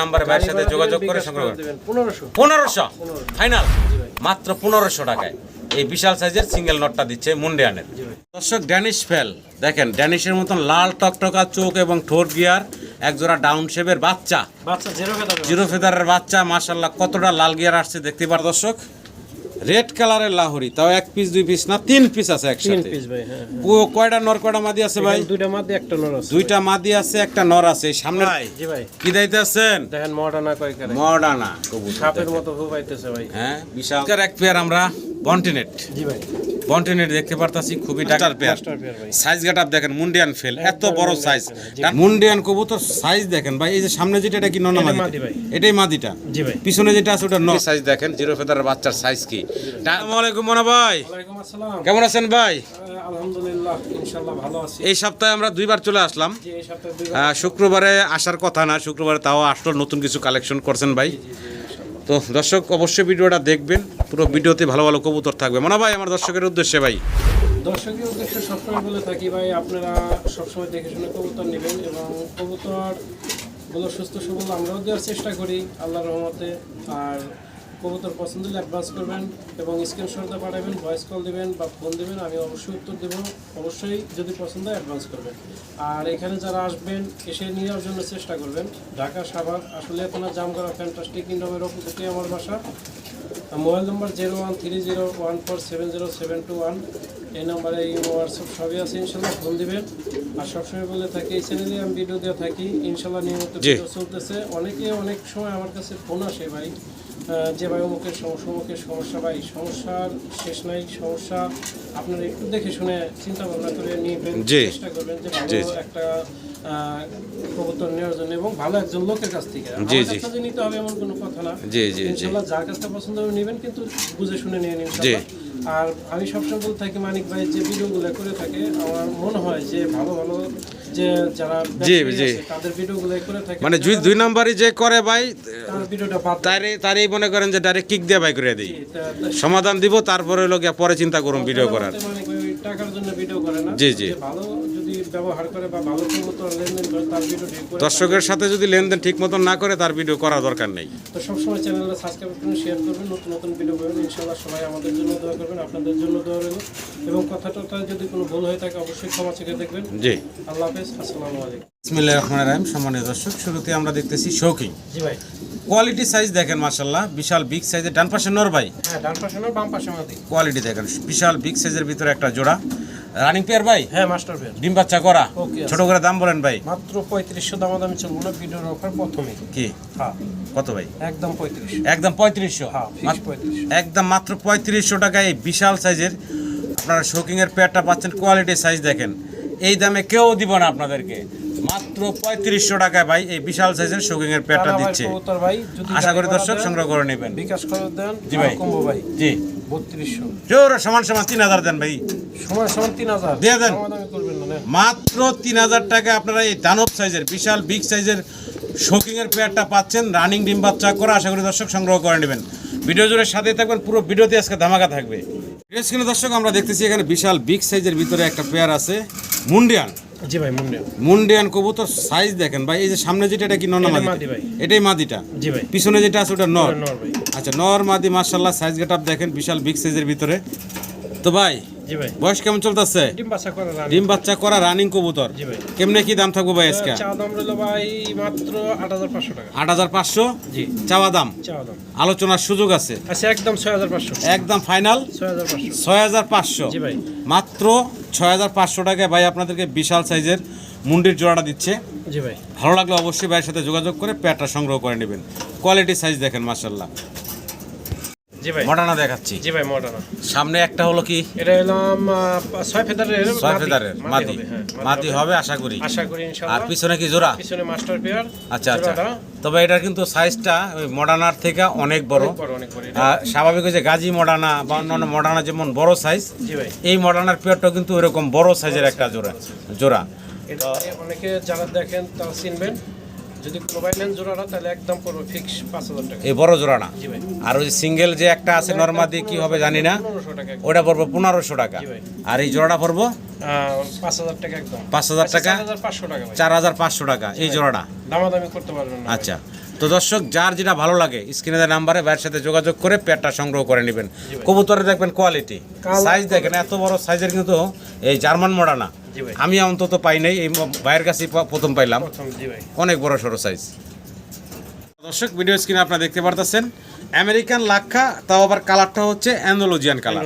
নাম্বারে ভাইয়ের সাথে যোগাযোগ করে সংগ্রহ করুন পনেরোশো। পনেরোশো? ফাইনাল মাত্র পনেরোশো টাকায়। এই বিশাল সাইজের সিঙ্গেল নটটা দিচ্ছে মুন্ডিয়ানের। দর্শক ড্যানিশ ফেল দেখেন ড্যানিশের মতন লাল টকটকা চোখ এবং ঠোঁট গিয়ার একজোড়া ডাউন শেপের বাচ্চা। জিরো ফেদারের বাচ্চা মাশাল্লাহ কতটা লাল গিয়ার আসছে দেখতে পার দর্শক। রেড কালারের লাহরি তাও এক পিস দুই পিস না তিন পিস আছে তিন একসাথে। পিস ভাই হ্যাঁ ও কয়টা নর কয়টা মাদি আছে ভাই? দুইটা মাদি একটা নর আছে। দুইটা মাদি আছে একটা নর আছে। সামনে সামনে জি ভাই। কি দাইতেছেন? দেখেন মডানা কই করে। মডানা কবুতর সাপের মতো হুবাইতেছে ভাই। হ্যাঁ বিশাল। এক পেয়ার আমরা বন্টিনেট জি ভাই। বন্টিনেট দেখতে পারতাছি খুবই ডাক্তার পেয়ার সাইজ গাটাপ দেখেন মুন্ডিয়ান ফেল এত বড় সাইজ। মুন্ডিয়ান কবুতর সাইজ দেখেন ভাই এই যে সামনে যেটা এটা কি ননা মাদি এটাই মাদিটা। জি ভাই। পিছনে যেটা আছে ওটা ন সাইজ দেখেন? জিরো ফেদারের বাচ্চার সাইজ কি? আসসালামু আলাইকুম মনা ভাই। আসসালাম। কেমন আছেন ভাই? আলহামদুলিল্লাহ ইনশাআল্লাহ ভালো আছি। এই সপ্তাহে আমরা দুইবার চলে আসলাম। শুক্রবারে আসার কথা না শুক্রবারে তাও আসলো নতুন কিছু কালেকশন করছেন ভাই। তো দর্শক, অবশ্যই ভিডিওটা দেখবেন। পুরো ভিডিওতে ভালো ভালো কবুতর থাকবে। মনে ভাই, আমার দর্শকের উদ্দেশ্যে ভাই। দর্শকের উদ্দেশ্যে সবসময় বলে থাকি ভাই, আপনারা সবসময় দেখে শুনে কবুতর নেবেন এবং কবুতরগুলো সুস্থ সবল আমরাও দেওয়ার চেষ্টা করি, আল্লাহর রহমতে। আর কবুতর পছন্দ হলে অ্যাডভান্স করবেন এবং স্ক্রিনশটটা পাঠাবেন ভয়েস কল দিবেন বা ফোন দিবেন আমি অবশ্যই উত্তর দেব। অবশ্যই যদি পছন্দ হয় অ্যাডভান্স করবেন। আর এখানে যারা আসবেন এসে নেওয়ার জন্য চেষ্টা করবেন। ঢাকা সাভার আসলে আপনার জামগড়া ফ্যান্টাস্টিক ইন্ডোমের অপোজিটে আমার বাসা। Mobile number zero one three zero one four seven zero seven two one এই নম্বরে এই হোয়াটসঅ্যাপ সবই আছে ইনশাল্লাহ ফোন দিবেন। আর সবসময় বলে থাকি এই চ্যানেলে আমি ভিডিও দেওয়া থাকি ইনশাল্লাহ নিয়মিত ভিডিও চলতেছে। অনেকে অনেক সময় আমার কাছে ফোন আসে ভাই। যে অমুকের সমস্যা বা সমস্যা ভাই সমস্যার শেষ নাই সমস্যা আপনারা একটু দেখে শুনে চিন্তা ভাবনা করে নিবেন চেষ্টা করবেন যে ভালো একটা আহ, কবুতর নেওয়ার জন্য এবং ভালো একজন লোকের কাছ থেকে। জি, জি। নিতে হবে এমন কোনো কথা না। জি জি জি। যার কাছটা পছন্দ হবে নেবেন কিন্তু বুঝে শুনে নিয়ে নিন জি। আর আমি সবসময় বলতে থাকি মানিক ভাই যে ভিডিওগুলো করে থাকে আমার মনে হয় যে ভালো ভালো যে যারা জি, জি। তাদের ভিডিওগুলো করে থাকে মানে দুই দুই নাম্বারই যে করে ভাই তার ভিডিওটা বাদ তারই তারই মনে করেন যে ডাইরেক্ট কিক দিয়ে ভাই করে দিই সমাধান দিব তারপরে লোক পরে চিন্তা করুন ভিডিও করার টাকার জন্য ভিডিও করে না জি, জি। ভালো ব্যবহার করে বা ভালো মতো লেনদেন করে তার ভিডিও দর্শকের সাথে যদি লেনদেন ঠিক মতন না করে তার ভিডিও করা দরকার নেই। তো সবসময় চ্যানেলটা সাবস্ক্রাইব করুন শেয়ার করবেন নতুন নতুন ভিডিও করবেন ইনশাল্লাহ সবাই আমাদের জন্য দোয়া করবেন আপনাদের জন্য দোয়া রইল। এবং কথা টথা যদি কোনো ভুল হয়ে থাকে অবশ্যই ক্ষমা চেয়ে দেখবেন। জি। আল্লাহ হাফেজ আসসালামু আলাইকুম। বিসমিল্লাহির রহমানির রহিম। সম্মানিত দর্শক শুরুতে আমরা দেখতেছি শৌকিং জি ভাই। কোয়ালিটি সাইজ দেখেন মাশাল্লাহ বিশাল বিগ সাইজের ডান পাশে নর ভাই। হ্যাঁ ডান পাশে না বাম পাশে মাদি। কোয়ালিটি দেখেন বিশাল বিগ সাইজের ভিতরে একটা জোড়া। রানিং পেয়ার ভাই? হ্যাঁ মাস্টার বের ডিম বাচ্চা করা। ছোট করে দাম বলেন ভাই। মাত্র পঁয়ত্রিশশো দামাদামি চলবো না ভিডিওর অফার প্রথমে। কি? হ্যাঁ। কত ভাই? একদম পঁয়ত্রিশ। একদম পঁয়ত্রিশশো? হ্যাঁ ফিক্স পঁয়ত্রিশ একদম মাত্র পঁয়ত্রিশশো টাকায় এই বিশাল সাইজের আপনারা শোকিংয়ের পেয়ারটা পাচ্ছেন। কোয়ালিটি সাইজ দেখেন। এই দামে কেউ দিব না আপনাদেরকে। মাত্র পঁয়ত্রিশশো টাকায় ভাই এই বিশাল সাইজের শোকিংয়ের পেয়ারটা দিচ্ছে। কবুতর ভাই যদি আশা করি দর্শক সংগ্রহ করে নেবেন। বিকাশ করে দেন জি ভাই। ভাই। জি। বত্রিশশো। জোর সমান সমান তিন হাজার দেন ভাই। তিন হাজার। দিয়ে দেন। মাত্র তিন হাজার টাকা আপনারা এই দানব সাইজের বিশাল বিগ সাইজের পেয়ারটা পাচ্ছেন। রানিং ডিম বাচ্চা করে আশা করি দর্শক সংগ্রহ করে নেবেন। ভিডিও জুড়ে সাথে থাকবেন পুরো ভিডিওতে আজকে ধামাকা থাকবে। স্ক্রিনে দর্শক আমরা দেখতেছি এখানে বিশাল বিগ সাইজের ভিতরে একটা পেয়ার আছে। মুন্ডিয়ান। জি ভাই মুন্ডে মুন্ডিয়ান কবুতর সাইজ দেখেন ভাই এই যে সামনে যেটা এটা কি নর মাদি ভাই। এটাই মাদিটা? জি ভাই। পিছনে যেটা আছে ওটা নর। নর ভাই। আচ্ছা নর মাদি মার্শাল্লাহ সাইজ গেটআপ দেখেন বিশাল বিগ সাইজের ভিতরে। তো ভাই বয়স কেমন চলতেছে? ডিম বাচ্চা করা রানিং কবুতর। কেমনে কি দাম থাকব ভাই আজকে? আট হাজার পাঁচশো চাওয়া দাম? আলোচনার সুযোগ আছে? একদম ছয় হাজার পাঁচশো। একদম ফাইনাল ছয় হাজার পাঁচশো। মাত্র ছয় হাজার পাঁচশো টাকায় ভাই আপনাদেরকে বিশাল সাইজের মুন্ডির জোড়াটা দিচ্ছে। জি ভাই। ভালো লাগলে অবশ্যই ভাইয়ের সাথে যোগাযোগ করে প্যাটটা সংগ্রহ করে নেবেন। কোয়ালিটি সাইজ দেখেন ভাই মডানা দেখাচ্ছি। জি ভাই মডার্ন সামনে একটা হলো কি? এটা ছয় ফেদারের ছয় ফেদারের মাদি হ্যাঁ, মাদি হবে। আশা করি। আশা করি আর পিছনে কি জোড়া? পিছনে মাস্টার পেয়ার আচ্ছা আচ্ছা। তবে এটার কিন্তু সাইজটা ওই মডার্নার থেকে অনেক বড়। স্বাভাবিক হচ্ছে গাজী মডার্না বা অন্যান্য মডার্না যেমন বড় সাইজ এই মডার্নার পেয়ারটাও কিন্তু এরকম বড় সাইজের একটা জোড়া জোড়া। অনেকে যারা দেখেন তারা চিনবেন। যদি নেন জোড়াটা তাহলে একদম পড়বে ফিক্স পাঁচ হাজার টাকা। এই বড় জোড়া না? আর ওই সিঙ্গেল যে একটা আছে নর্মাদি কি হবে জানি না। ওটা পড়ব পনেরোশো টাকা। আর এই জোড়াটা পড়ব? পাঁচ হাজার টাকা একদম। পাঁচ হাজার টাকা? চার হাজার পাঁচশো টাকা চার হাজার পাঁচশো টাকা। এই জোড়াটা? দামাদামি করতে পারবেন আচ্ছা। তো দর্শক যার যেটা ভালো লাগে স্ক্রিনে দেওয়া নাম্বারে ভাইয়ের সাথে যোগাযোগ করে পেয়ারটা সংগ্রহ করে নেবেন। কবুতরে দেখবেন কোয়ালিটি সাইজ দেখেন এত বড় সাইজের কিন্তু এই জার্মান মোড়া না। আমি অন্তত পাই নাই এই ভাইয়ের কাছেই প্রথম পাইলাম। প্রথম জি ভাই। অনেক বড় সড়ো সাইজ দর্শক ভিডিও স্ক্রিনে আপনারা দেখতে পারতেছেন আমেরিকান লাক্ষা তাও আবার কালারটা হচ্ছে অ্যান্ডোলজিয়ান কালার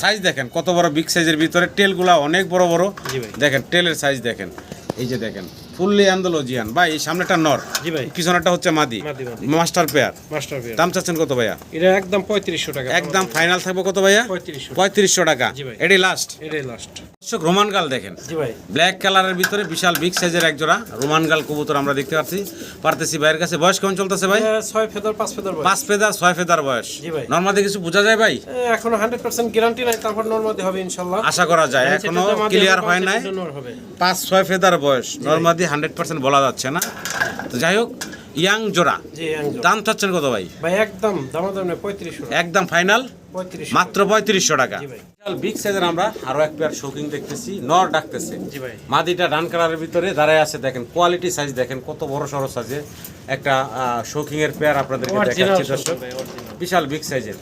সাইজ দেখেন কত বড় বিগ সাইজের ভিতরে টেলগুলা অনেক বড় বড়। দেখেন টেলের সাইজ দেখেন। এই যে দেখেন ফুললি অ্যান্ডোলজিয়ান ভাই এই সামনেটা নর। জি ভাই। পিছনেরটা হচ্ছে মাদি। মাস্টার পেয়ার মাস্টার পেয়ার দাম চাচ্ছেন কত ভাইয়া? এটা একদম পঁয়ত্রিশশো টাকা। একদম ফাইনাল থাকবে কত ভাইয়া? পঁয়ত্রিশশো। পঁয়ত্রিশশো টাকা। এটাই লাস্ট এটাই লাস্ট দর্শক রোমান গাল দেখেন। ব্ল্যাক কালারের ভিতরে বিশাল বিগ সাইজের এক জোড়া রোমান গাল কবুতর আমরা দেখতে পাচ্ছি। পারতেছি ভাইয়ের কাছে। বয়স কেমন চলতেছে ভাই? ছয় ফেদার পাঁচ ফেদার পাঁচ ফেদার ছয় ফেদার বয়স। নর্মালি কিছু বোঝা যায় ভাই? এখনও হান্ড্রেড পার্সেন্ট গ্যারান্টি নাই তারপর নর্মাদি হবে ইনশাল্লাহ। আশা করা যায়। এখনও ক্লিয়ার হয় নাই। পাঁচ ছয় ফেদার বয়স। নর্মালি হান্ড্রেড পার্সেন্ট বলা যাচ্ছে না। তো যাই হোক ইয়াং জোড়া দাম চাচ্ছেন কত ভাই? ভাই একদম দামাদাম নেই পঁয়ত্রিশশো একদম ফাইনাল? মাত্র পঁয়ত্রিশশো টাকা। বিগ সাইজের আমরা আরও এক পেয়ার শৌকিং দেখতেছি নর ডাকতেছে। মাদিটা ডান কালারের ভিতরে দাঁড়ায় আছে দেখেন কোয়ালিটি সাইজ দেখেন কত বড় সড়ো সাইজে একটা শৌকিং এর পেয়ার আপনাদেরকে দেখাচ্ছি দর্শক। বিশাল বিগ সাইজের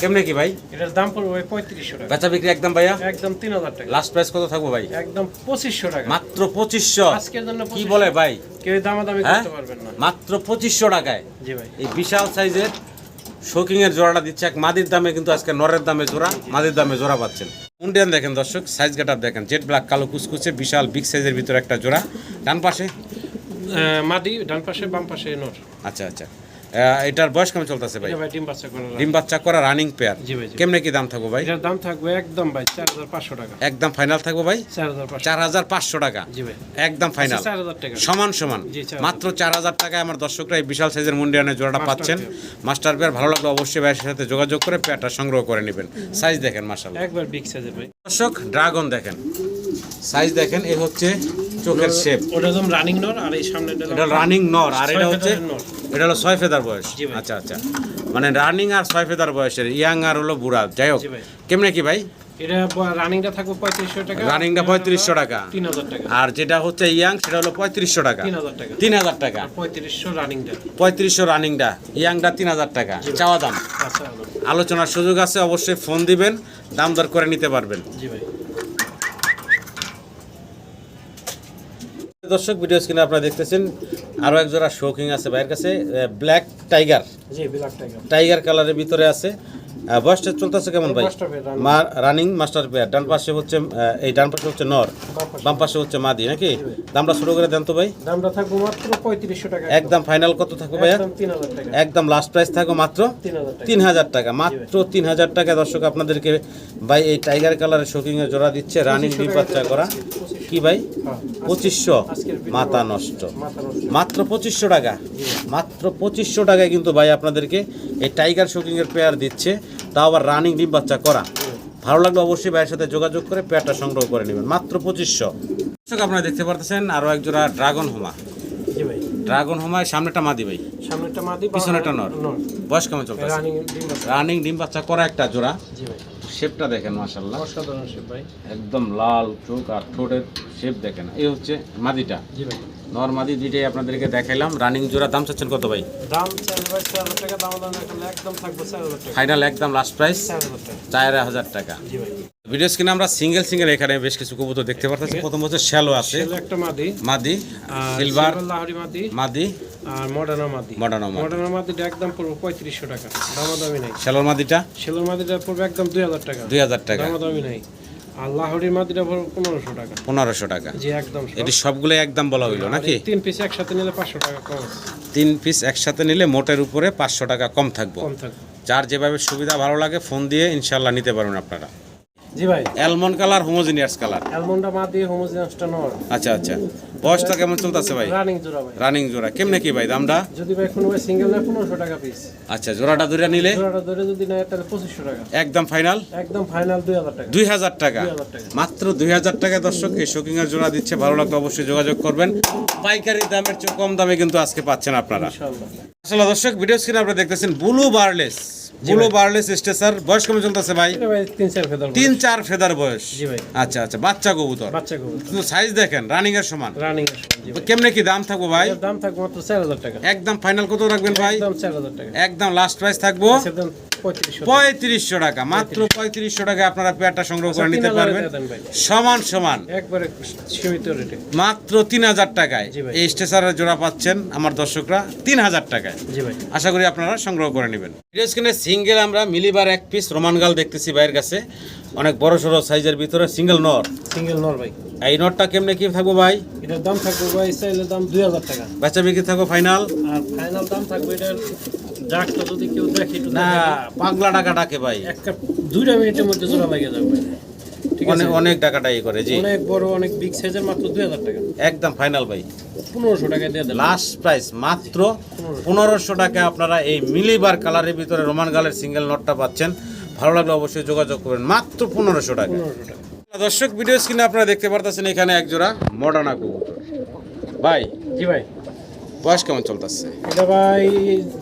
কেমনে কি ভাই? এটার দাম পড়বে ভাই পঁয়ত্রিশশো টাকা। বেচা বিক্রি একদম ভাইয়া? একদম তিন হাজার টাকা। লাস্ট প্রাইস কত থাকব ভাই? একদম পঁচিশশো টাকা। মাত্র পঁচিশশো। আজকের জন্য কি বলে ভাই? কেউ দামাদামি হ্যাঁ? করতে পারবেন না। মাত্র পঁচিশশো টাকায়। জি ভাই। এই বিশাল সাইজের শোকিং এর জোড়াটা দিচ্ছে এক মাদির দামে কিন্তু আজকে নরের দামে জোড়া মাদির দামে জোড়া পাচ্ছেন। মুন্ডিয়ান দেখেন দর্শক সাইজ গেটার দেখেন জেট ব্ল্যাক কালো কুচকুচে বিশাল বিগ সাইজের ভিতরে একটা জোড়া। ডান পাশে? মাদি ডান পাশে বাম পাশে নর। আচ্ছা আচ্ছা। এটার বয়স কেমন চলতেছে ভাই? ডিম বাচ্চা করে ডিম বাচ্চা করা রানিং পেয়ার জি ভাই কেমনে কি দাম থাকব ভাই? এটার দাম থাকবে একদম ভাই চার হাজার পাঁচশো টাকা। একদম ফাইনাল থাকব ভাই? চার হাজার পাঁচশো। চার হাজার পাঁচশো টাকা। জি ভাই। একদম ফাইনাল চার হাজার টাকা। সমান সমান। মাত্র চার হাজার টাকায় আমার দর্শকরা এই বিশাল সাইজের মুন্ডিয়ানের জোড়াটা পাচ্ছেন। মাস্টার পেয়ার ভালো লাগলে অবশ্যই ভাইয়ের সাথে যোগাযোগ করে পেয়ারটা সংগ্রহ করে নেবেন। সাইজ দেখেন মাসাল্লাহ একবার বিগ সাইজের ভাই। দর্শক ড্রাগন দেখেন। সাইজ দেখেন এই হচ্ছে চোখের শেপ ওটা একদম রানিং নর আর এই সামনে এটা রানিং নর আর এটা হচ্ছে নর। এটা হলো ছয় ফেদার বয়স। আচ্ছা আচ্ছা। মানে রানিং আর ছয় ফেদার বয়সের ইয়াং আর হলো বুড়া। যাই হোক। কেমনে কি ভাই? এটা রানিংটা থাকবে পঁয়ত্রিশশো টাকা রানিংটা পঁয়ত্রিশশো টাকা। তিন হাজার টাকা। আর যেটা হচ্ছে ইয়াং সেটা হলো পঁয়ত্রিশশো টাকা। তিন হাজার টাকা। তিন হাজার টাকা পঁয়ত্রিশশো রানিংটা পঁয়ত্রিশশো রানিংটা ইয়াংটা তিন হাজার টাকা চাওয়া দাম। আচ্ছা আলোচনার সুযোগ আছে অবশ্যই ফোন দিবেন দাম দর করে নিতে পারবেন। জি ভাই। দর্শক ভিডিও স্ক্রিনে আপনারা দেখতেছেন আরও এক জোড়া শৌখিং আছে ভাইয়ের কাছে ব্ল্যাক টাইগার জি ব্ল্যাক টাইগার টাইগার কালারের ভিতরে আছে। বয়সটা চলতেছে কেমন ভাই। মা রানিং মাস্টার পেয়ার ডান পাশে হচ্ছে এই ডান পাশে হচ্ছে নর। বাম পাশে। হচ্ছে মাদি নাকি? দামটা শুরু করে দেন তো ভাই। দামটা থাকবে মাত্র পঁয়ত্রিশশো টাকা। একদম ফাইনাল কত থাকবে ভাইয়া? একদম লাস্ট প্রাইস থাকবে মাত্র তিন হাজার টাকা। মাত্র তিন হাজার টাকা দর্শক আপনাদেরকে ভাই এই টাইগার কালারের শোকিং এর জোড়া দিচ্ছে রানিং বাচ্চা করা কি ভাই? হ্যাঁ, পঁচিশশো। মাথা নষ্ট। মাত্র পঁচিশশো টাকা। মাত্র পঁচিশশো টাকায় কিন্তু ভাই আপনাদেরকে এই টাইগার শোকিং এর পেয়ার দিচ্ছে। তাও আবার রানিং ডিম বাচ্চা করা। ভালো লাগলে অবশ্যই ভাইয়ের সাথে যোগাযোগ করে পেয়ারটা সংগ্রহ করে নেবেন। মাত্র পঁচিশশো। আপনারা দেখতে পারতেছেন আরও এক জোড়া ড্রাগন হোমা ড্রাগন হোমায় সামনেটা মাদি ভাই। সামনেটা মাদি পিছনেটা নর। বয়স কেমন চলতেছে? রানিং ডিম বাচ্চা। করা একটা জোড়া। শেপটা দেখেন মাশাল্লাহ অসাধারণ শেপ ভাই। একদম লাল চোখ আর ঠোঁটের শেপ দেখেন। এই হচ্ছে মাদিটা। জি ভাই। নর মাদি দুইটাই আপনাদেরকে দেখাইলাম। রানিং জোড়া দাম চাচ্ছেন কত ভাই? দাম টাকা দাম দাম একদম থাকবে টাকা। ফাইনাল একদম লাস্ট প্রাইস চার হাজার টাকা। ভিডিও স্ক্রিনে আমরা সিঙ্গেল সিঙ্গেল এখানে বেশ কিছু কবুতর দেখতে পারতেছি। প্রথম হচ্ছে শ্যালো আছে। একটা মাদি। মাদি সিলভার লাহরি মাদি। মাদি আর মডার্না মাদি। মডার্ন মাদি। মডার্না মাদিটা একদম পুরো পঁয়ত্রিশশো টাকা। দামাদামি নাই। শ্যালোর মাদিটা? ছেলের মাদিটা পড়বে একদম দুই হাজার টাকা। দুই হাজার টাকা। দামাদামি নাই। আর পনেরোশো টাকা। পনেরোশো টাকা। জি একদম এটি সবগুলো একদম বলা হইল নাকি? তিন পিস একসাথে নিলে পাঁচশো টাকা কম তিন পিস একসাথে নিলে মোটের উপরে পাঁচশো টাকা কম থাকব। কম থাকবে। যার যেভাবে সুবিধা ভালো লাগে ফোন দিয়ে ইনশাল্লাহ নিতে পারবেন আপনারা। জি ভাই। Almond colour homogeneous colour? Allamanda মাদি হোমোজিনাসটা নর আচ্ছা আচ্ছা। বয়সটা কেমন চলতেছে ভাই? রানিং জোড়া ভাই। রানিং জোড়া। কেমনে কি ভাই দামটা? যদি ভাই কোনো ভাই সিঙ্গেল নেয় পনেরোশো টাকা পিস আচ্ছা জোড়াটা ধরে নিলে? জোড়াটা ধরে যদি নেয় তাহলে পঁচিশশো টাকা। একদম ফাইনাল একদম ফাইনাল দুই হাজার টাকা। দুই হাজার টাকা? 2000 টাকা। মাত্র দুই হাজার টাকা দর্শক এই শোকিং এর জোড়া দিচ্ছে। ভালো লাগলে অবশ্যই যোগাযোগ করবেন। পাইকারি দামের চেয়ে কম দামে কিন্তু আজকে পাচ্ছেন আপনারা। আসলে দর্শক ভিডিও স্ক্রিনে আপনারা দেখতেছেন ব্লু বারলেস ব্লু বারলেস স্টেসার বয়স কেমন চলতেছে ভাই? তিন চার চার ফেদার বয়স। আচ্ছা আচ্ছা বাচ্চা কবুতর। বাচ্চা কবুতর। কিন্তু সাইজ দেখেন রানিং এর সমান। রানিং এর কেমনে কি দাম থাকব ভাই? দাম থাকব মাত্র চার হাজার টাকা। একদম ফাইনাল কত রাখবেন ভাই? একদম চার হাজার টাকা। একদম লাস্ট প্রাইস থাকব। পঁয়ত্রিশশো টাকা। মাত্র পঁয়ত্রিশশো টাকা আপনারা পেয়ারটা সংগ্রহ করে আচ্ছা, নিতে পারবেন। সমান সমান। একবারে সীমিত রেটে মাত্র তিন হাজার টাকায়। এই স্টেশনের জোড়া পাচ্ছেন আমার দর্শকরা তিন হাজার টাকায়। ভাই। আশা করি আপনারা সংগ্রহ করে নেবেন। স্ক্রিনে সিঙ্গেল আমরা মিলিবার এক পিস রোমানগাল দেখতেছি ভাইয়ের কাছে। অনেক বড় সড়ো সাইজের ভিতরে সিঙ্গেল নর। সিঙ্গেল নর ভাই। এই নটটা কেমনে কি থাকব ভাই? এটার দাম থাকবে ভাই চাইলের দাম দুই হাজার টাকা। বাচ্চা বিক্রি থাকব ফাইনাল আর ফাইনাল দাম থাকবে এটার জাকটা যদি কেউ দেখে না পাগলা টাকা ডাকে ভাই। এক দুইটা মিনিটের মধ্যে জোড়া লাগিয়ে যাবে ঠিক আছে? অনেক টাকাটা ই করে জি। অনেক বড় অনেক বিগ সাইজের মাত্র দুই হাজার টাকা। একদম ফাইনাল ভাই। পনেরোশো টাকা দিয়ে দেন লাস্ট প্রাইস মাত্র পনেরোশো। টাকা আপনারা এই মিলিবার কালারের ভিতরে রোমান গালের সিঙ্গেল নটটা পাচ্ছেন। ভালো লাগলে অবশ্যই যোগাযোগ করবেন। মাত্র পনেরোশো টাকা। দর্শক ভিডিও স্ক্রিনে আপনারা দেখতে পারতেছেন এখানে এক জোড়া মডার্না কবুতর ভাই জি ভাই। বয়স কেমন চলতেছে? এটা ভাই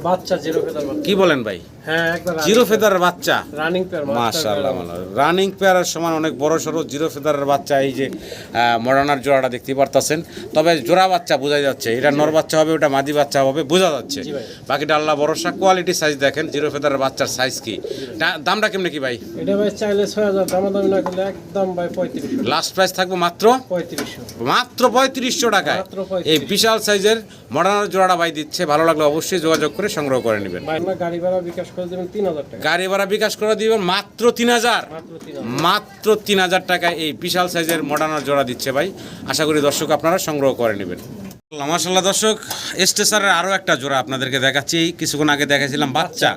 বাচ্চা জিরো ফেদার কি বলেন ভাই? হ্যাঁ একবার জিরো ফেদারের বাচ্চা। রানিং পেয়ার মাশাআল্লাহ রানিং পেয়ারের সমান অনেক বড় জিরো ফেদারের বাচ্চা এই যে জোড়াটা দেখতে পারতেছেন। তবে জোড়া বাচ্চা বোঝা যাচ্ছে। এটা নর বাচ্চা হবে ওটা মাদি বাচ্চা হবে বোঝা যাচ্ছে। জি ভাই। বাকিটা আল্লাহ ভরসা কোয়ালিটি সাইজ দেখেন জিরো ফেদারের বাচ্চার সাইজ কি। দামটা কেমনে কি ভাই? এটা ভাই চাইলে ছয় হাজার দামাদামি না করলে একদম ভাই পঁয়ত্রিশশো। লাস্ট প্রাইস থাকব মাত্র? পঁয়ত্রিশশো। মাত্র পঁয়ত্রিশশো টাকায়। এই বিশাল সাইজের মডার্নার জোড়াটা ভাই দিচ্ছে। ভালো লাগলে অবশ্যই যোগাযোগ করে সংগ্রহ করে নেবেন। গাড়ি ভাড়া বিকাশ করে দেবেন তিন হাজার টাকা। গাড়ি ভাড়া বিকাশ করে দিবেন মাত্র তিন হাজার। মাত্র তিন হাজার। টাকায় এই বিশাল সাইজের মডার্নার জোড়া দিচ্ছে ভাই। আশা করি দর্শক আপনারা সংগ্রহ করে নেবেন। মাসাল্লাহ দর্শক স্টেশনের আরও একটা জোড়া আপনাদেরকে দেখাচ্ছি। কিছুক্ষণ আগে দেখাছিলাম বাচ্চা।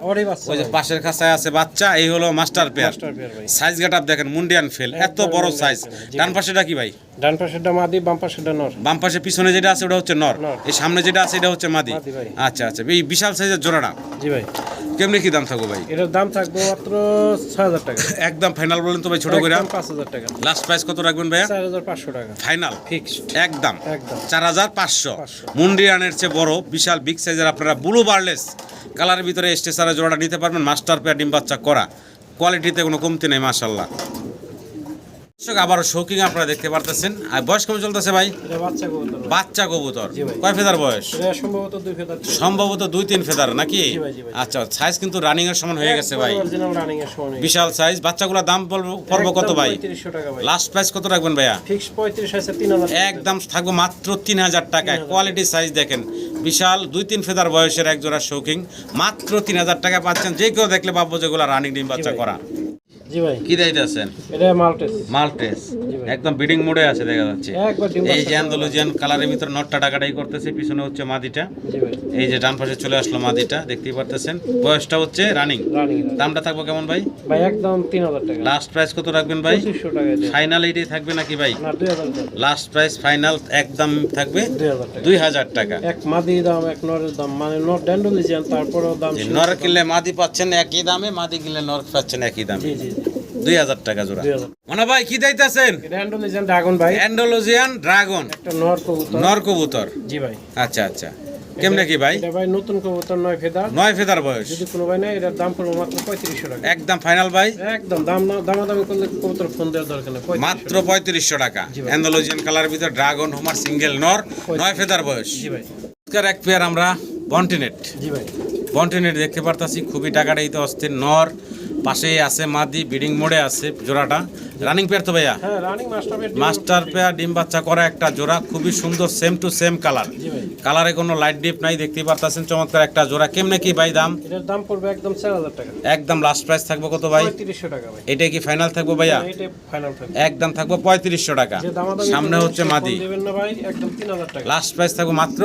ওই যে পাশের খাঁচায় আছে বাচ্চা এই হলো মাস্টার পেয়ার। ভাই। সাইজ গেট আপ দেখেন মুন্ডিয়ান ফেল। এত বড় সাইজ। ডান পাশেটা কি ভাই? ডান পাশেরটা মাদি বাম পাশেরটা নর। বাম পাশে পিছনে যেটা আছে ওটা হচ্ছে নর। এই সামনে যেটা আছে এটা হচ্ছে মাদি। আচ্ছা আচ্ছা। এই বিশাল সাইজের জোড়াটা। জি ভাই। কেমনি কি দাম থাকব ভাই? এটার দাম থাকবে মাত্র ছয় হাজার টাকা। একদম ফাইনাল বলেন তো ভাই ছোট করে একদম পাঁচ হাজার টাকা। লাস্ট প্রাইস কত রাখবেন হাজার পাঁচশো টাকা। ফাইনাল ফিক্সড একদম। একদম। চার হাজার পাঁচশো। 500 মুন্ডিয়ানের চেয়ে বড়, বিশাল বিগ সাইজের আপনারা ব্লু বার্লেস কালারের ভিতরে স্টেশনের জোড়াটা নিতে পারবেন। মাস্টার পেয়ার ডিম বাচ্চা করা। কোয়ালিটিতে কোনো কমতি নেই মাশাল্লাহ দর্শক আবারও শৌকিং আপনারা দেখতে পারতেছেন। আর বয়স কেমন চলতেছে ভাই? বাচ্চা কবুতর। কয় ফেদার বয়স? সম্ভবত দুই তিন ফেদার নাকি। আচ্ছা সাইজ কিন্তু রানিং এর সমান হয়ে গেছে ভাই। বিশাল সাইজ বাচ্চাগুলোর দাম পড়বো- কত ভাই? 3500 টাকা ভাই। লাস্ট প্রাইস কত রাখবেন ভাইয়া? একদম থাকব মাত্র তিন হাজার টাকায় কোয়ালিটি সাইজ দেখেন। বিশাল দুই তিন ফেদার বয়সের এক জোড়া শৌকিং মাত্র তিন হাজার টাকা পাচ্ছেন। যে কেউ দেখলে ভাববো যেগুলো রানিং ডিম বাচ্চা করা। জি ভাই। কি দিতেছেন এটা মাল্টেস। মাল্টেস? একদম বিডিং মোডে আছে দেখা যাচ্ছে। এই যে করা। কালারের ভিতর নটটা টাকাটাই করতেছে পিছনে হচ্ছে মাদিটা। এই যে ডান পাশে চলে আসলো মাদিটা দেখতেই পারতেছেন। বয়সটা হচ্ছে রানিং। দামটা থাকব কেমন ভাই? ভাই একদম তিন হাজার টাকা। লাস্ট প্রাইস কত রাখবেন ভাই? টাকা ফাইনাল এইটাই থাকবে নাকি ভাই? না লাস্ট প্রাইস ফাইনাল একদম থাকবে দুই হাজার টাকা। এক মাদি দাম এক নরের দাম। মানে নর ড্যান্ডোলিজিয়ান তারপরেও দাম নর কিনলে মাদি পাচ্ছেন একই দামে মাদি কিনলে নর পাচ্ছেন একই দামে। জি জি জি। দুই হাজার টাকা জোড়া। মনে ভাই কি ড্রাগন ভাই। Andalusian dragon. একটা নর কবুতর। নর কবুতর? জি ভাই। আচ্ছা আচ্ছা। কেমনে কি ভাই? এটা ভাই নতুন কবুতর নয় ফেদার। নয় ফেদার বয়স। যদি কোনো ভাই এটার দাম পড়বে মাত্র পঁয়ত্রিশশো টাকা। একদম ফাইনাল ভাই? একদম দাম না দামাদামি করলে কবুতর ফোন দেওয়ার দরকার নেই মাত্র পঁয়ত্রিশশো টাকা। অ্যান্ডোলজিয়ান কালারের ভিতর ড্রাগন হোমার সিঙ্গেল নর নয় ফেদার বয়স। জি ভাই। আজকের এক পেয়ার আমরা বন্টিনেট। জি ভাই। বন্টিনেট দেখতে পারতাছি খুবই টাকাটা এই তো অস্থির নর। পাশেই আছে মাদি বিডিং মোড়ে আছে জোড়াটা। রানিং পেয়ার তো ভাইয়া? হ্যাঁ মাস্টার পেয়ার ডিম বাচ্চা। করা একটা জোড়া খুবই সুন্দর সেম টু সেম কালার কালারে কোনো লাইট ডিপ নাই দেখতেই পারতাছেন চমৎকার একটা জোড়া। কেমনে কি ভাই দাম? এটার দাম পড়বে একদম টাকা। একদম লাস্ট প্রাইস থাকব কত ভাই? টাকা ভাই। এটাই কি ফাইনাল থাকব ভাইয়া? এটা ফাইনাল থাকবে। একদম থাকব পঁয়ত্রিশশো টাকা। সামনে হচ্ছে মাদি। দেবেন না ভাই একদম তিন হাজার টাকা। লাস্ট প্রাইস থাকব মাত্র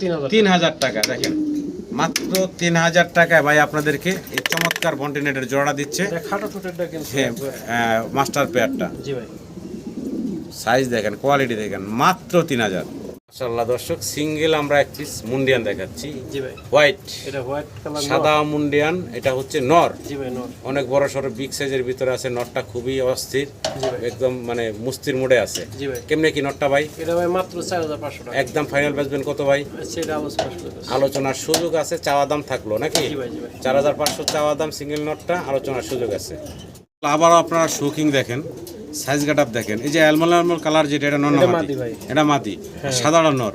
তিন হাজার তিন হাজার টাকা দেখেন। মাত্র তিন হাজার টাকায় ভাই আপনাদেরকে এই চমৎকার বন্টিনেটের জোড়া দিচ্ছে। হ্যাঁ মাস্টার পেয়ারটা। সাইজ দেখেন কোয়ালিটি দেখেন মাত্র তিন হাজার। মাশাআল্লাহ দর্শক সিঙ্গেল আমরা এক পিস মুন্ডিয়ান দেখাচ্ছি। জি ভাই। হোয়াইট এটা হোয়াইট কালার সাদা মুন্ডিয়ান এটা হচ্ছে নর। জি ভাই নর। অনেক বড় বিগ সাইজের ভিতরে আছে নটটা খুবই অস্থির একদম মানে মুস্তির মুডে আছে। জি ভাই। কেমনে কি নটটা ভাই? এটা ভাই মাত্র চার হাজার পাঁচশো টাকা। একদম ফাইনাল বেচবেন কত ভাই? সেটা আলোচনা আলোচনার সুযোগ আছে চাওয়া দাম থাকল নাকি? জি ভাই জি ভাই। চার হাজার পাঁচশো চাওয়া দাম সিঙ্গেল নটটা আলোচনার সুযোগ আছে। আবারও আপনারা শোকিং দেখেন সাইজ গাটাপ দেখেন। এই যে অ্যালমল অ্যালমল কালার যেটা এটা নর না এটা মাদি এটা মাদি সাধারণ নর।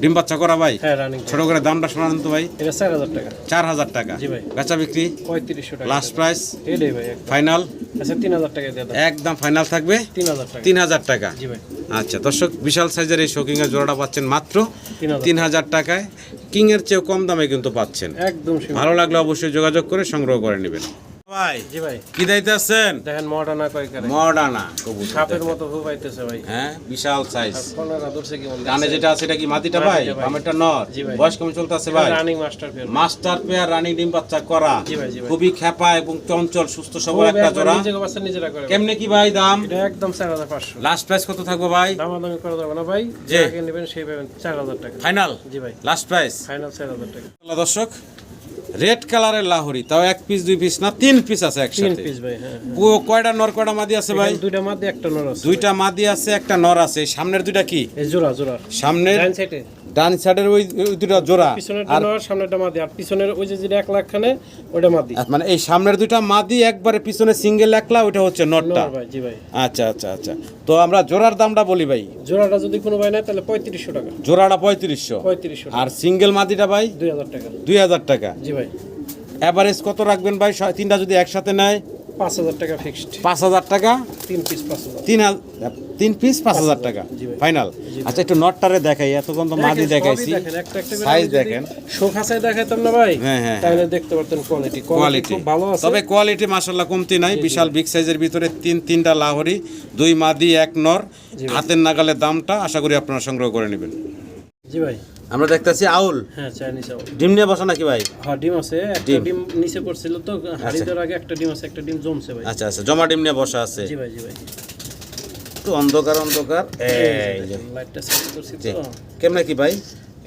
ডিম বাচ্চা করা ভাই। হ্যাঁ ছোট করে দামটা শোনান তো ভাই। এটা চার হাজার টাকা। চার হাজার টাকা। জি ভাই। বেচা বিক্রি? লাস্ট প্রাইস ফাইনাল আচ্ছা একদম ফাইনাল থাকবে? তিন হাজার টাকা। তিন হাজার টাকা। জি ভাই। আচ্ছা দর্শক বিশাল সাইজের এই শোকিং এর জোড়াটা পাচ্ছেন মাত্র তিন হাজার তিন হাজার টাকায়। কিং এর চেয়েও কম দামে কিন্তু পাচ্ছেন। একদম ভালো লাগলে অবশ্যই যোগাযোগ করে সংগ্রহ করে নেবেন। ভাই জি ভাই। কি দাইতে দেখেন মডার্না কয় করে মডানা কবুতর সাপের মতো হুবাইতেছে ভাই। হ্যাঁ বিশাল সাইজ ফোনারা ধরছে কেমন ডানে যেটা আছে এটা কি মাটিটা ভাই? মাটিটা নর। বয়স কেমন চলতেছে ভাই? Running master pair master pair রানী ডিম বাচ্চা করা। জি ভাই, জি ভাই। খুবই খেপা এবং চঞ্চল সুস্থ সবল একটা জোড়া। কেমনে কি ভাই দাম? এটা একদম লাস্ট প্রাইস কত থাকবে ভাই? দামাদামি করে দেবো না ভাই। যে নেবেন সেই পাবেন টাকা। ফাইনাল জি ভাই। লাস্ট প্রাইস ফাইনাল চার হাজার টাকা। দর্শক রেড কালারের লাহরি তাও এক পিস দুই পিস না তিন পিস আছে তিন একসাথে। পিস ভাই হ্যাঁ হ্যাঁ। কয়টা নর কয়টা মাদি আছে ভাই? দুইটা মাদি একটা নর আছে। দুইটা মাদি আছে একটা নর আছে। সামনের দুইটা কি? জোড়া জোড়া। সামনের ডান সাইডের ওই দুইটা জোড়া। পিছনেরটা আর নর সামনেরটা মাদি। আর পিছনের ওই যে যেটা এক লাখ খানে ওটা মাদি মানে এই সামনের দুইটা মাদি একবারে পিছনে সিঙ্গেল একলা ওইটা হচ্ছে নটটা। জি ভাই। আচ্ছা আচ্ছা আচ্ছা। তো আমরা জোড়ার দামটা বলি ভাই। জোড়াটা যদি কোনো ভাই নেয় তাহলে পঁয়ত্রিশশো টাকা। জোড়াটা পঁয়ত্রিশশো। পঁয়ত্রিশশো আর সিঙ্গেল মাদিটা ভাই? দুই হাজার টাকা। দুই হাজার টাকা। জি ভাই। অ্যাভারেজ কত রাখবেন ভাই? তিনটা যদি একসাথে নেয় পাঁচ হাজার টাকা ফিক্সড পাঁচ হাজার টাকা? তিন পিস পাঁচ হাজার। তিন তিন পিস পাঁচ হাজার টাকা। ফাইনাল আচ্ছা একটু নটটারে দেখাই এতক্ষণ তো মাদি দেখাইছি। দেখেন, একটা একটা করে সাইজ দেখেন। শোখাসায় দেখাইতাম না ভাই হ্যাঁ, হ্যাঁ, তাহলে দেখতে পারতেন কোয়ালিটি কোয়ালিটি কোয়ালিটি ভালো আছে। তবে কোয়ালিটি কমতি নাই বিশাল বিগ সাইজের ভিতরে তিন তিনটা লাহরি দুই মাদি এক নর। হাতের নাগালের দামটা আশা করি আপনারা সংগ্রহ করে নেবেন। জি ভাই। আমরা দেখতেছি আউল। হ্যাঁ চাইনিজ আউল। ডিম নিয়ে বসা নাকি ভাই? হ্যাঁ ডিম আছে একটা ডিম। নিচে পড়ছিল তো হাড়ি দেওয়ার আগে একটা ডিম আছে একটা ডিম জমছে ভাই। আচ্ছা আচ্ছা জমা ডিম নিয়ে বসা আছে। জি ভাই জি ভাই। একটু অন্ধকার অন্ধকার। এই যে লাইটটা সেট করছি তো। কেমনে কি ভাই?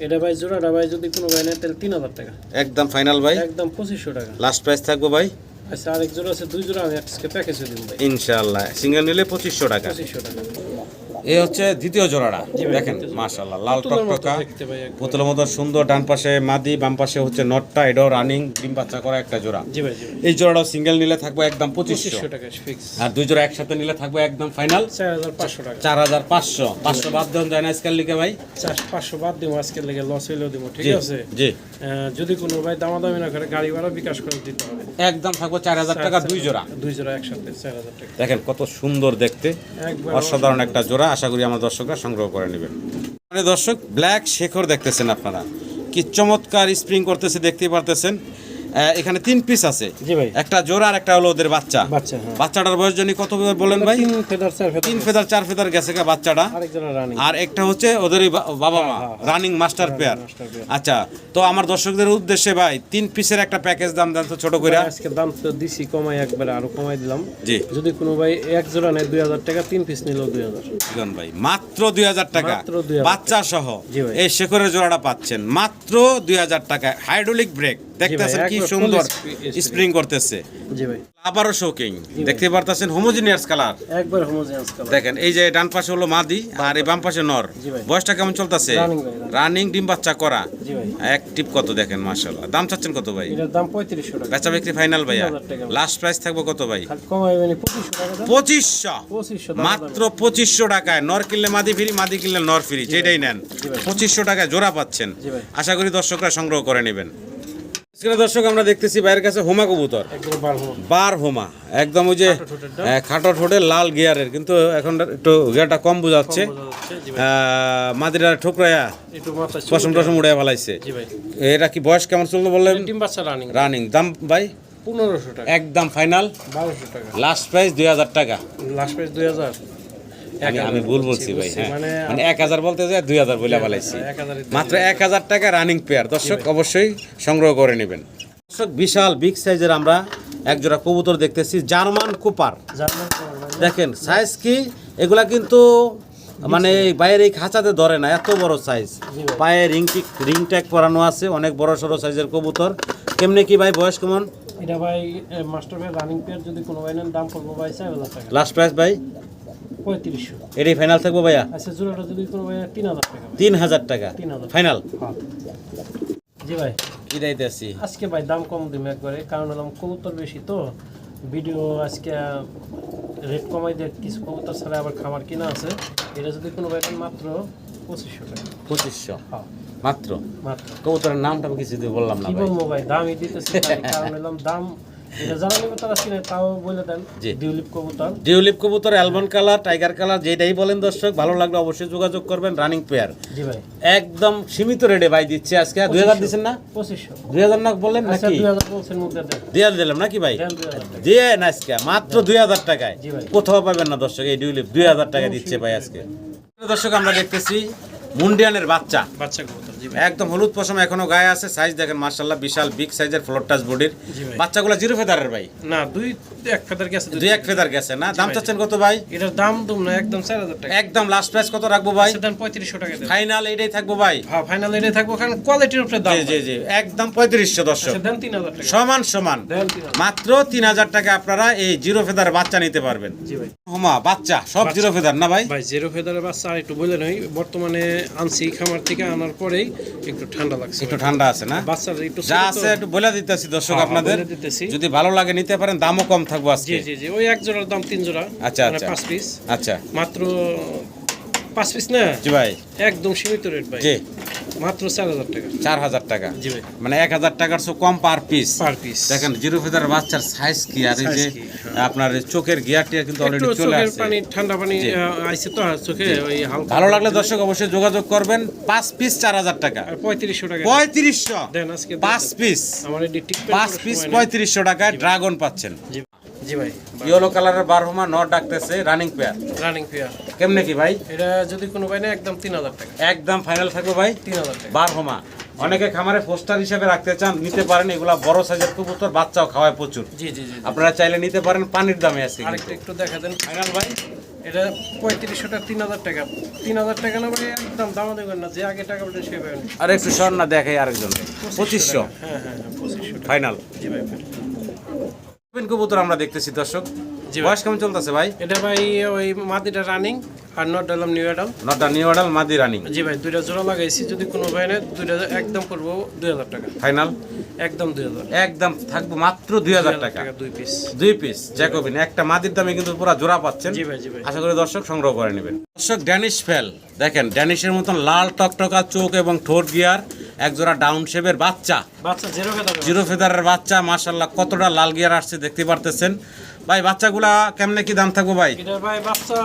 এটা ভাই জোড়াটা ভাই যদি কোনো ভাই নেয় তাহলে তিন হাজার টাকা। একদম ফাইনাল ভাই। একদম পঁচিশশো টাকা। লাস্ট প্রাইস থাকব ভাই? আচ্ছা আরেক জোড়া আছে দুই জোড়া আমি আজকে প্যাকেজে দিন ভাই। ইনশাআল্লাহ। সিঙ্গেল নিলে পঁচিশশো টাকা। পঁচিশশো টাকা। এই হচ্ছে দ্বিতীয় জোড়াটা দেখেন। মাশাআল্লাহ লাল টকটকা। পুতুলের মতো সুন্দর ডান পাশে মাদি বাম পাশে হচ্ছে নটটা এটাও রানিং ডিম বাচ্চা করা একটা জোড়া। এই জোড়াটাও সিঙ্গেল নিলে থাকবে একদম পঁচিশশো। টাকা আর দুই জোড়া একসাথে নিলে থাকবে একদম ফাইনাল চার হাজার পাঁচশো পাঁচশো। বাদ দেন যায় না আজকাল লিখে ভাই পাঁচশো বাদ দিব আজকের লেগে লস হইলেও দিব ঠিক আছে? জি। যদি কোনো ভাই দামাদামি না করে গাড়ি ভাড়া বিকাশ করে দিতে হবে। একদম থাকবে চার হাজার টাকা দুই জোড়া। দুই জোড়া একসাথে চার হাজার টাকা। দেখেন কত সুন্দর দেখতে। অসাধারণ একটা জোড়া আশা করি আমার দর্শকরা সংগ্রহ করে নেবেন। মানে দর্শক, ব্ল্যাক শেখর দেখতেছেন আপনারা। কি চমৎকার স্প্রিং করতেছে, দেখতেই পারতেছেন। এখানে তিন পিস আছে। একটা জোড়া আর একটা হলো ওদের বাচ্চা। হ্যাঁ। বাচ্চাটার বয়স জন্য কত বলেন ভাই? তিন ফেদার চার ফেদার। তিন ফেদার চার ফেদার গেছে বাচ্চাটা। আর একটা হচ্ছে ওদেরই বা- বাবা মা রানিং মাস্টার পেয়ার আচ্ছা তো আমার দর্শকদের উদ্দেশ্যে ভাই তিন পিসের একটা প্যাকেজ দাম দেন তো ছোট করে। আজকে দাম তো দিছি কমাই একবারে আরও কমাই দিলাম। জি। যদি কোনো ভাই এক জোড়া নেয় দুই হাজার টাকা তিন পিস নিলেও দুই হাজার। ভাই মাত্র দুই হাজার টাকা। বাচ্চা সহ এই শেখরের জোড়াটা পাচ্ছেন। মাত্র দুই হাজার টাকা। হাইড্রোলিক ব্রেক দেখতেছেন কি সুন্দর স্প্রিং করতেছে। আবারও শোকিং দেখতে পারতেছেন হোমোজিনিয়াস কালার একবার কালার দেখেন এই যে ডান পাশে হলো মাদি আর এই বাম পাশে নর। বয়সটা কেমন চলতেছে। রানিং ডিম বাচ্চা করা। এক টিপ কত দেখেন মাশাল্লাহ দাম চাচ্ছেন কত ভাই? এটার দাম পঁয়ত্রিশশো টাকা। বেচা বিক্রি ফাইনাল ভাইয়া। লাস্ট প্রাইস থাকবে কত ভাই? মানে পঁচিশশো মাত্র পঁচিশশো টাকায়। নর কিনলে মাদি ফ্রি মাদি কিনলে নর ফ্রি যেটাই নেন। পঁচিশশো টাকায় জোড়া পাচ্ছেন। আশা করি দর্শকরা সংগ্রহ করে নেবেন। দর্শক আমরা দেখতেছি বাইরের কাছে হোমা কবুতর। বার হোমা। একদম ওই যে খাটো ঠোঁটে লাল গিয়ারের কিন্তু এখন একটু গিয়ারটা কম বোঝাচ্ছে। মাদিরা ঠোকরাইয়া পশম টসম উড়ে ফেলাইছে। এটা কি বয়স কেমন চলল বললেন? রানিং রানিং দাম ভাই? পনেরোশো টাকা। একদম ফাইনাল বারোশো টাকা। লাস্ট প্রাইস দুই হাজার টাকা। লাস্ট প্রাইস দুই হাজার। আমি আমি ভুল বলছি ভাই হ্যাঁ। মানে মানে এক হাজার বলতে যায় দুই হাজার বলে ফেলাইছি এক হাজারই মাত্র এক হাজার টাকা রানিং পেয়ার দর্শক অবশ্যই সংগ্রহ করে নেবেন। দর্শক বিশাল বিগ সাইজের আমরা এক জোড়া কবুতর দেখতেছি জার্মান কুপার। দেখেন সাইজ কি? এগুলা কিন্তু মানে বাইরে এই খাঁচাতে ধরে না এত বড় সাইজ পায়ে রিং টিক রিং ট্যাগ পরানো আছে অনেক বড় সড়ো সাইজের কবুতর। কেমনে কি ভাই বয়স কেমন? এটা ভাই মাস্টার ভাই রানিং পেয়ার যদি কোনো ভাই নেন দাম পড়ব ভাই টাকা। লাস্ট প্রাইস ভাই? পঁয়ত্রিশশো। এটাই ফাইনাল থাকব ভাইয়া? আচ্ছা জোড়াটা যদি কোনো ভাই তিন হাজার টাকা তিন হাজার টাকা। ফাইনাল হ্যাঁ। জি ভাই। দিতেছি। আজকে ভাই দাম কম দিম একবারে কারণ হলাম কবুতর বেশি তো। ভিডিও আজকে রেট কমাই দিয়ে কিছু কবুতর ছাড়া আবার খাবার কিনা আছে। এটা যদি কোনো ভাই মাত্র পঁচিশশো টাকা। পঁচিশশো? হ্যাঁ। মাত্র? মাত্র। কবুতরের নামটা কিছু বললাম না কি বলব ভাই দামই দিতেছি কারণ হলাম দাম এটা নেবে তারা কিনে তাও বলে দেন ডিউলিপ কবুতর। ডিউলিপ কবুতর অ্যালবন কালার টাইগার কালার যেটাই বলেন দর্শক ভালো লাগলে অবশ্যই যোগাযোগ করবেন রানিং পেয়ার। জি ভাই। একদম সীমিত রেটে ভাই দিচ্ছে আজকে। দুই হাজার দিচ্ছেন না? পঁচিশশো। দুই হাজার না বললেন আচ্ছা নাকি? দুই হাজার দিলাম নাকি ভাই? দেন দুই দিয়ে না আজকে মাত্র দুই হাজার টাকায়। কোথাও পাবেন না দর্শক এই ডিউলিপ দুই হাজার টাকা দিচ্ছে ভাই আজকে। দর্শক আমরা দেখতেছি মুন্ডিয়ানের বাচ্চা। বাচ্চা একদম হলুদ পশম এখনও গায়ে আছে। সাইজ দেখেন মার্শাল্লাহ বিশাল বিগ সাইজের ফ্লোর টাচ বডির বাচ্চাগুলো জিরো ফেদারের ভাই। না দুই এক ফেদার গেছে দুই এক ফেদার। গেছে না? দাম চাচ্ছেন কত ভাই? এটার দাম দুম না একদম চার হাজার টাকা। একদম লাস্ট প্রাইস কত রাখব ভাই? আচ্ছা দেন পঁয়ত্রিশশো টাকা দেন। ফাইনাল এটাই থাকব ভাই। হ্যাঁ ফাইনাল এটাই থাকব কারণ কোয়ালিটির উপরে দাম জি জি জি একদম পঁয়ত্রিশশো দর্শক। আচ্ছা তিন হাজার টাকা। সমান সমান। মাত্র তিন হাজার টাকা আপনারা এই জিরো ফেদার বাচ্চা নিতে পারবেন। জি ভাই। হোমা বাচ্চা সব জিরো ফেদার না ভাই? ভাই জিরো ফেদারের বাচ্চা আর একটু বলে নই। বর্তমানে আনছি খামার থেকে আনার পরেই একটু ঠান্ডা লাগছে। একটু ঠান্ডা আছে না? বাচ্চার একটু যা আছে একটু বলে দিতেছি দর্শক হ্যাঁ, আপনাদের। দিতেছি। যদি ভালো লাগে নিতে পারেন দামও কম থাকব আজকে। জি জি ওই এক জোড়ার দাম তিন জোড়া আচ্ছা, মানে আচ্ছা। পাঁচ পিস আচ্ছা। মাত্র পাঁচ পিস না? জি ভাই। একদম সীমিত রেট ভাই। জি। মাত্র চার হাজার টাকা। চার হাজার টাকা। জি ভাই। মানে এক হাজার টাকার কম পার পিস পার পিস দেখেন জিরো ফেদার বাচ্চার সাইজ কি? আর এই যে হ্যাঁ। আপনার চোখের গিয়ারটি কিন্তু অলরেডি চলে আসছে। পানি ঠান্ডা পানি আইছে তো চোখে ওই হালকা ভালো লাগলে দর্শক অবশ্যই যোগাযোগ করবেন। পাঁচ পিস চার হাজার টাকা। পঁয়ত্রিশশো টাকা। পঁয়ত্রিশশো। দেন আজকে পাঁচ পিস আমার পাঁচ পিস পঁয়ত্রিশশো টাকায় ড্রাগন পাচ্ছেন। জি ভাই। ইয়েলো কালারের বারহুমা নট ডাকতেছে রানিং পেয়ার রানিং পেয়ার কেমনে কি ভাই? এটা যদি কোনো ভাই না একদম তিন হাজার টাকা। একদম ফাইনাল থাকবে ভাই? তিন হাজার টাকা। বারহুমা অনেকে খামারে পোস্টার হিসেবে রাখতে চান নিতে পারেন এগুলা বড় সাইজের কবুতর বাচ্চাও খাওয়ায় প্রচুর। জি জি জি আপনারা চাইলে নিতে পারেন পানির দামে আছে আরেকটা একটু দেখা দেন। ফাইনাল ভাই? এটা পঁয়ত্রিশশোটা তিন হাজার টাকা। তিন হাজার টাকা না ভাই একদম দামা দেবেন না যে আগে টাকা বলতে সে পাবেন আর একটু স্বর্ণ দেখাই আরেকজন পঁচিশশো হ্যাঁ হ্যাঁ হ্যাঁ পঁচিশশো ফাইনাল জি ভাই কবুতর আমরা দেখতেছি দর্শক। বয়স কেমন চলতেছে ভাই? এটা ভাই ওই মাদিটা রানিং আর নট ডালাম নিউ অ্যাডাম নটা নিউ অর্ডার মাদি রানিং জি ভাই দুইটা জোড়া লাগাইছি যদি কোনো ভাই নেয় দুইটা একদম পড়ব দুই হাজার টাকা। ফাইনাল একদম দুই হাজার। একদম থাকব মাত্র দুই হাজার টাকা। দুই পিস দুই পিস জ্যাকোবিন একটা মাদির দামে কিন্তু পুরো জোড়া পাচ্ছেন। জি ভাই জি ভাই। আশা করি দর্শক সংগ্রহ করে নেবেন। দর্শক ড্যানিশ ফেল দেখেন ড্যানিশের মতন লাল টকটকা চোখ এবং ঠোঁট গিয়ার এক জোড়া ডাউন শেপের বাচ্চা। বাচ্চা জিরো ফেদার জিরো ফেদারের বাচ্চা মাশাল্লাহ কতটা লাল গিয়ার আসছে দেখতে পারতেছেন। ভাই বাচ্চাগুলা কেমনে কি দাম থাকব ভাই? এটা ভাই বাচ্চা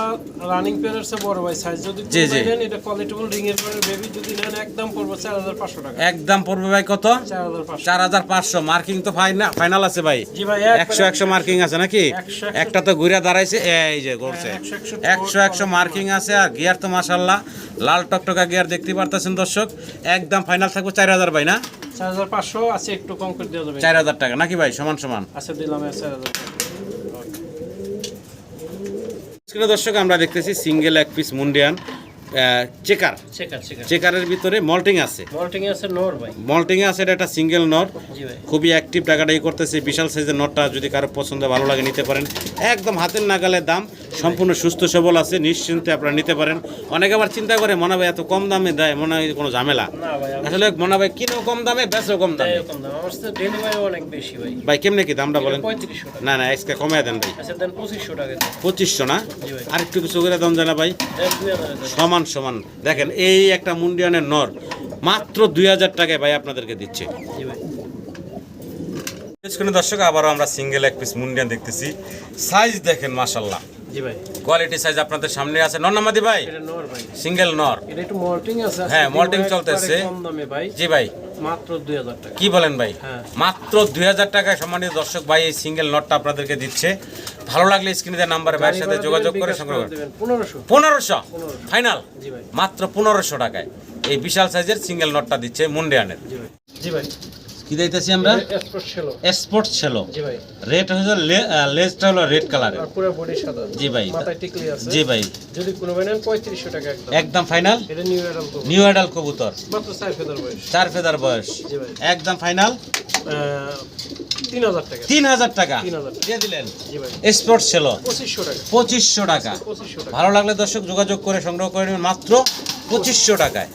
রানিং পেয়ারের চেয়ে বড় ভাই সাইজ যদি জি, জি। এটা কোয়ালিটেবল রিং এর পরে বেবি যদি নেন একদম পড়ব চার হাজার পাঁচশো টাকা। একদম পড়বে ভাই কত? চার হাজার পাঁচশো। চার হাজার পাঁচশো। মার্কিং তো ফাইনাল ফাইনাল আছে ভাই। জি ভাই একশো একশো মার্কিং আছে নাকি? একটা তো ঘুরে দাঁড়াইছে এই যে করছে হ্যাঁ, একশো, একশো একশো একশো মার্কিং আছে আর গিয়ার তো মাসাল্লাহ লাল টকটকা গিয়ার দেখতে পারতেছেন দর্শক। একদম ফাইনাল থাকবে চার হাজার ভাই না? চার হাজার পাঁচশো আছে একটু কম করে দেওয়া যাবে। চার হাজার টাকা। নাকি ভাই? সমান সমান। আচ্ছা দিলাম এর চার হাজার। টাকা। স্ক্রিনে দর্শক আমরা দেখতেছি সিঙ্গেল এক পিস মুন্ডিয়ান। চেকার। Checker checker. চেকারের ভিতরে মল্টিং আছে। মল্টিং আছে নোর ভাই। মল্টিং আছে এটা একটা সিঙ্গেল নট খুবই অ্যাক্টিভ টাকাটাই করতেছে বিশাল সাইজের নটটা যদি কারও পছন্দ ভালো লাগে নিতে পারেন। একদম হাতের নাগালের দাম সম্পূর্ণ সুস্থ সবল আছে নিশ্চিন্তে আপনারা নিতে পারেন। অনেকে আবার চিন্তা করে মনে হয় এত কম দামে দেয় মনে হয় কোনো ঝামেলা। ভাই আসলে মনে হয় কিনেও কম দামে বেচও কম দামে। ভাই। ভাই কেমনে কি দামটা বলেন? না না আজকে কমায় দেন ভাই। আচ্ছা পঁচিশশো না? আর একটু কিছু করে দাম জানা ভাই। সমান সমান দেখেন, এই একটা মুন্ডিয়ানের নর মাত্র দুই হাজার টাকায় ভাই আপনাদেরকে দিচ্ছে। দর্শক, আবারও আমরা সিঙ্গেল এক পিস মুন্ডিয়ান দেখতেছি। সাইজ দেখেন মাসাল্লাহ কোয়ালিটি সাইজ আপনাদের সামনে আছে। নর নামাদি ভাই? সিঙ্গেল নর হ্যাঁ মল্টিং চলতেছে। জি ভাই। মাত্র দুই হাজার টাকা। কি বলেন ভাই? হ্যাঁ। মাত্র দুই হাজার টাকায় সম্মানিত দর্শক ভাই এই সিঙ্গেল নটটা আপনাদেরকে দিচ্ছে। ভালো লাগলে স্ক্রিনে দেওয়া নাম্বারে ভাইয়ের সাথে যোগাযোগ করে সংগ্রহ করুন। দেবেন। পনেরোশো। পনেরোশো? ফাইনাল মাত্র পনেরোশো টাকায়। এই বিশাল সাইজের সিঙ্গেল নটটা দিচ্ছে মুন্ডিয়ানের। জি ভাই। কি দিতেছি আমরা? ছিল স্পোর্টস রেড লেজটা হলো রেড কালারের পুরো বডি সাদা। জি ভাই। জি ভাই। যদি কোনো ভাই নেন পঁয়ত্রিশশো টাকা একদম। একদম ফাইনাল এটা নিউ অ্যাডাল তো নিউ অ্যাডাল কবুতর। মাত্র চার ফেদার বয়স। চার ফেদার বয়স। জি ভাই। একদম ফাইনাল তিন হাজার টাকা। তিন হাজার টাকা। 3,000 দিয়ে দিলেন। জি ভাই। স্পোর্টস ছেলো পঁচিশশো টাকা। পঁচিশশো টাকা। পঁচিশশো টাকা। ভালো লাগলে দর্শক যোগাযোগ করে সংগ্রহ করে নেবেন মাত্র পঁচিশশো টাকায়।